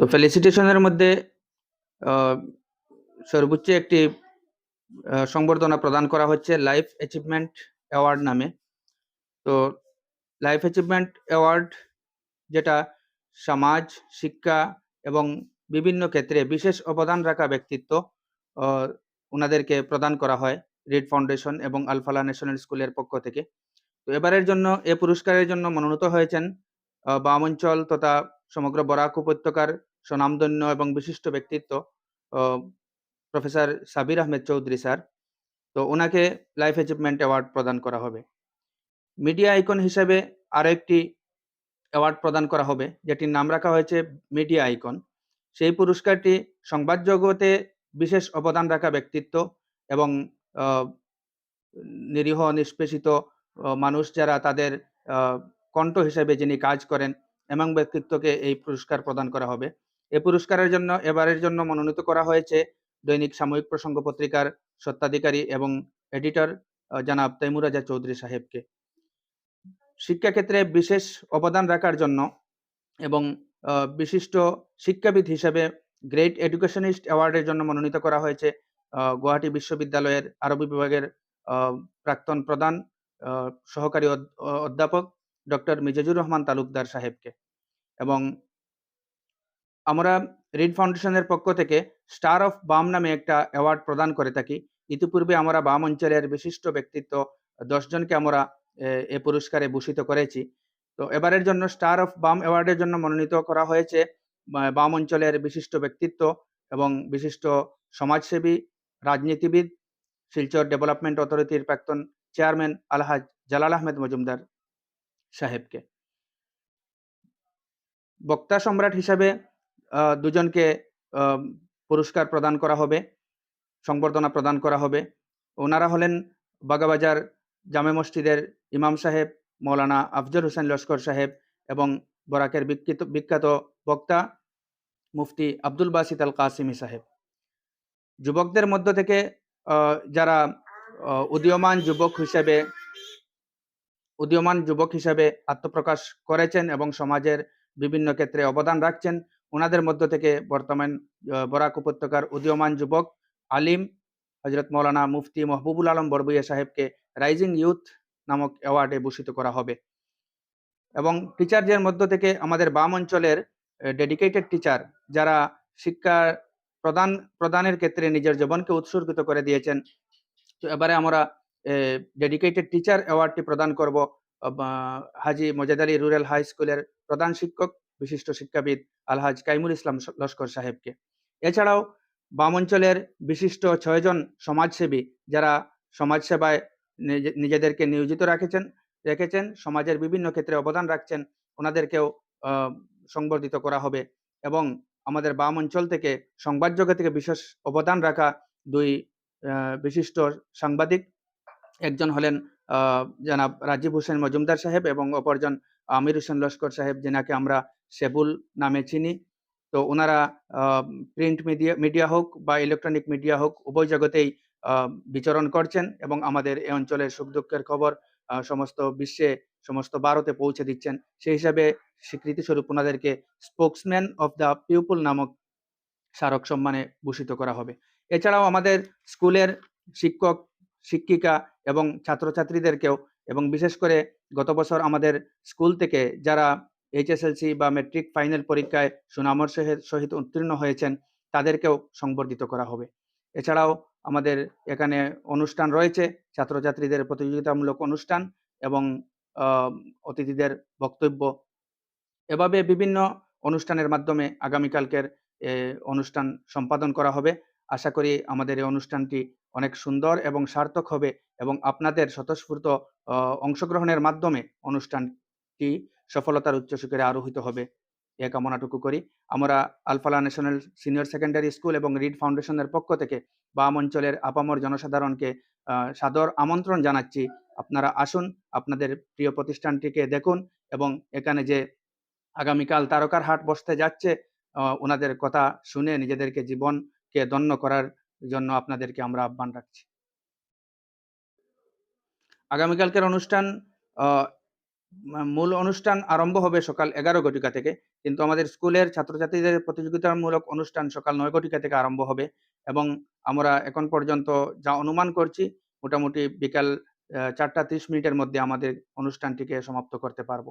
তো ফেলিসিটেশনের মধ্যে সর্বোচ্চ একটি সংবর্ধনা প্রদান করা হচ্ছে লাইফ অ্যাচিভমেন্ট অ্যাওয়ার্ড নামে। তো লাইফ অ্যাচিভমেন্ট অ্যাওয়ার্ড যেটা সমাজ, শিক্ষা এবং বিভিন্ন ক্ষেত্রে বিশেষ অবদান রাখা ব্যক্তিত্ব ওনাদেরকে প্রদান করা হয় রিড ফাউন্ডেশন এবং আলফালা ন্যাশনাল স্কুলের পক্ষ থেকে। তো এবারের জন্য এ পুরস্কারের জন্য মনোনীত হয়েছেন বাম অঞ্চল তথা সমগ্র বরাক উপত্যকার স্বনামধন্য এবং বিশিষ্ট ব্যক্তিত্ব প্রফেসর সাবির আহমেদ চৌধুরী স্যার। তো ওনাকে লাইফ অ্যাচিভমেন্ট অ্যাওয়ার্ড প্রদান করা হবে। মিডিয়া আইকন হিসেবে আরও একটি অ্যাওয়ার্ড প্রদান করা হবে, যেটির নাম রাখা হয়েছে মিডিয়া আইকন। সেই পুরস্কারটি সংবাদ জগতে বিশেষ অবদান রাখা ব্যক্তিত্ব এবং নিরীহ নিষ্পেষিত মানুষ যারা তাদের কণ্ঠ হিসেবে যিনি কাজ করেন, এমন ব্যক্তিত্বকে এই পুরস্কার প্রদান করা হবে। এ পুরস্কারের জন্য, এবারের জন্য মনোনীত করা হয়েছে দৈনিক সাময়িক প্রসঙ্গ পত্রিকার স্বত্বাধিকারী এবং এডিটর জানাব জনাব তৈমুর রাজা চৌধুরী সাহেবকে। শিক্ষাক্ষেত্রে বিশেষ অবদান রাখার জন্য এবং বিশিষ্ট শিক্ষাবিদ হিসেবে গ্রেট এডুকেশনিস্ট অ্যাওয়ার্ডের জন্য মনোনীত করা হয়েছে গুয়াহাটি বিশ্ববিদ্যালয়ের আরবি বিভাগের প্রাক্তন প্রধান সহকারী অধ অধ্যাপক ডক্টর মিজাজুর রহমান তালুকদার সাহেবকে। এবং আমরা রিড ফাউন্ডেশনের পক্ষ থেকে স্টার অফ বাম নামে একটা অ্যাওয়ার্ড প্রদান করে থাকি। ইতিপূর্বে আমরা বাম অঞ্চলের বিশিষ্ট ব্যক্তিত্ব দশজনকে আমরা এ পুরস্কারে ভূষিত করেছি। তো এবারের জন্য স্টার অফ বাম অ্যাওয়ার্ডের জন্য মনোনীত করা হয়েছে বাম অঞ্চলের বিশিষ্ট ব্যক্তিত্ব এবং বিশিষ্ট সমাজসেবী, রাজনীতিবিদ, শিলচর ডেভেলপমেন্ট অথরিটির প্রাক্তন চেয়ারম্যান আলহাজ জালাল আহমেদ মজুমদার সাহেবকে। বক্তা সম্রাট হিসাবে দুজনকে পুরস্কার প্রদান করা হবে, সংবর্ধনা প্রদান করা হবে। ওনারা হলেন বাগাবাজার জামে মসজিদের ইমাম সাহেব মৌলানা আফজল হোসেন লস্কর সাহেব এবং বরাকের বিখ্যিত বিখ্যাত বক্তা মুফতি আব্দুল বাসিত আল কাসিমি সাহেব। যুবকদের মধ্য থেকে যারা উদীয়মান যুবক হিসেবে উদীয়মান যুবক হিসেবে আত্মপ্রকাশ করেছেন এবং সমাজের বিভিন্ন ক্ষেত্রে অবদান রাখছেন, ওনাদের মধ্য থেকে বর্তমান বরাক উপত্যকার উদীয়মান যুবক আলিম হজরত মৌলানা মুফতি মহবুবুল আলম বড়ভূইয়া সাহেবকে রাইজিং ইউথ নামক অ্যাওয়ার্ডে ভূষিত করা হবে। এবং টিচারদের মধ্য থেকে আমাদের বাম অঞ্চলের ডেডিকেটেড টিচার যারা শিক্ষা প্রদান প্রদানের ক্ষেত্রে নিজের জীবনকে উৎসর্গিত করে দিয়েছেন। তো এবারে আমরা ডেডিকেটেড টিচার অ্যাওয়ার্ডটি প্রদান করব হাজি আলী রুরাল হাই স্কুলের প্রধান শিক্ষক, বিশিষ্ট শিক্ষাবিদ আলহাজ কাইমুল ইসলাম লস্কর সাহেবকে। এছাড়াও বাম অঞ্চলের বিশিষ্ট ছয়জন সমাজসেবী যারা সমাজসেবায় নিজে নিজেদেরকে নিয়োজিত রাখেছেন রেখেছেন, সমাজের বিভিন্ন ক্ষেত্রে অবদান রাখছেন, ওনাদেরকেও সংবর্ধিত করা হবে এবং আমাদের বাম অঞ্চল থেকে সংবাদ জগৎ থেকে বিশেষ অবদান রাখা দুই বিশিষ্ট সাংবাদিক। একজন হলেন জনাব রাজীব হোসেন মজুমদার সাহেব এবং অপরজন আমির হোসেন লস্কর সাহেব যেনাকে আমরা সেবুল নামে চিনি। তো ওনারা প্রিন্ট মিডিয়া মিডিয়া হোক বা ইলেকট্রনিক মিডিয়া হোক উভয় জগতেই বিচরণ করছেন এবং আমাদের এ অঞ্চলের সুখ-দুঃখের খবর সমস্ত বিশ্বে, সমস্ত ভারতে পৌঁছে দিচ্ছেন। সেই হিসাবে স্বীকৃতিস্বরূপ ওনাদেরকে স্পোকসম্যান অফ দ্য পিপল নামক স্মারক সম্মানে ভূষিত করা হবে। এছাড়াও আমাদের স্কুলের শিক্ষক, শিক্ষিকা এবং ছাত্রছাত্রীদেরকেও এবং বিশেষ করে গত বছর আমাদের স্কুল থেকে যারা এইচএসএলসি বা মেট্রিক ফাইনাল পরীক্ষায় সুনামর সহিত উত্তীর্ণ হয়েছেন, তাদেরকেও সংবর্ধিত করা হবে। এছাড়াও আমাদের এখানে অনুষ্ঠান রয়েছে, ছাত্রছাত্রীদের প্রতিযোগিতামূলক অনুষ্ঠান এবং অতিথিদের বক্তব্য। এভাবে বিভিন্ন অনুষ্ঠানের মাধ্যমে আগামীকালকের অনুষ্ঠান সম্পাদন করা হবে। আশা করি আমাদের এই অনুষ্ঠানটি অনেক সুন্দর এবং সার্থক হবে এবং আপনাদের স্বতঃস্ফূর্ত অংশগ্রহণের মাধ্যমে অনুষ্ঠানটি সফলতার উচ্চ শিখরে আরোহিত হবে। এ কামনাটুকু করি। আমরা Al-Falah national senior secondary school এবং রিড ফাউন্ডেশনের পক্ষ থেকে বাম অঞ্চলের আপামর জনসাধারণকে সাদর আমন্ত্রণ জানাচ্ছি। আপনারা আসুন, আপনাদের প্রিয় প্রতিষ্ঠানটিকে দেখুন এবং এখানে যে আগামীকাল তারকার হাট বসতে যাচ্ছে, ওনাদের কথা শুনে নিজেদেরকে জীবনকে ধন্য করার জন্য আপনাদেরকে আমরা আহ্বান রাখছি। আগামীকালকের অনুষ্ঠান মূল অনুষ্ঠান আরম্ভ হবে সকাল এগারো ঘটিকা থেকে কিন্তু আমাদের স্কুলের ছাত্রছাত্রীদের প্রতিযোগিতামূলক অনুষ্ঠান সকাল নয় ঘটিকা থেকে আরম্ভ হবে এবং আমরা এখন পর্যন্ত যা অনুমান করছি, মোটামুটি বিকাল চারটা ত্রিশ মিনিটের মধ্যে আমাদের অনুষ্ঠানটিকে সমাপ্ত করতে পারব